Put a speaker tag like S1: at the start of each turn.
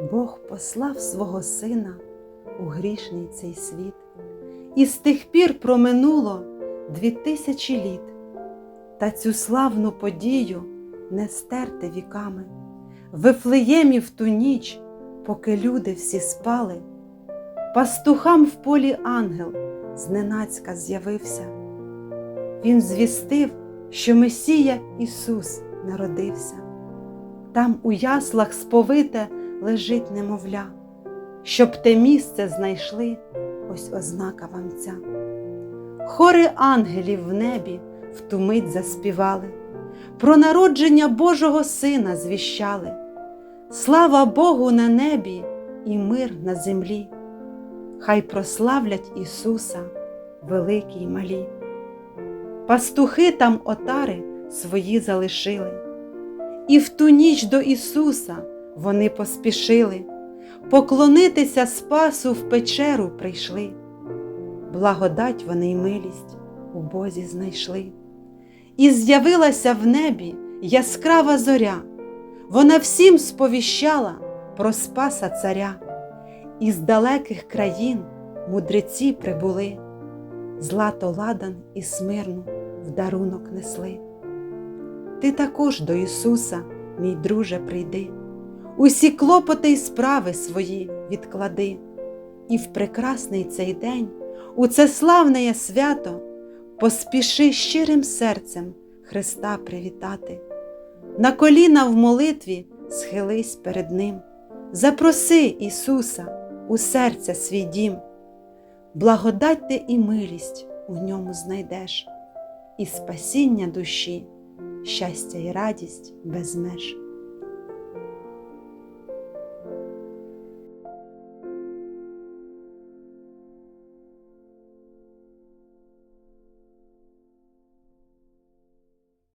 S1: Бог послав свого Сина у грішний цей світ, і з тих пір проминуло дві тисячі літ, та цю славну подію не стерти віками. Вифлеємі ту ніч, поки люди всі спали, пастухам в полі ангел зненацька з'явився. Він звістив, що Месія Ісус народився. Там у яслах сповите лежить немовля, щоб те місце знайшли, ось ознака вам ця. Хори ангелів в небі в ту мить заспівали, про народження Божого Сина звіщали. Слава Богу на небі і мир на землі. Хай прославлять Ісуса, великі й малі. Пастухи там отари свої залишили, і в ту ніч до Ісуса вони поспішили, поклонитися Спасу в печеру прийшли. Благодать вони й милість у Бозі знайшли. І з'явилася в небі яскрава зоря, вона всім сповіщала про Спаса Царя, із далеких країн мудреці прибули, злато ладан і смирну в дарунок несли. Ти також до Ісуса, мій друже, прийди, усі клопоти й справи свої відклади, і в прекрасний цей день, у це славне свято, поспіши щирим серцем Христа привітати. На коліна в молитві схились перед Ним, запроси Ісуса у серця свій дім, благодать ти і милість у ньому знайдеш, і спасіння душі, щастя і радість без меж.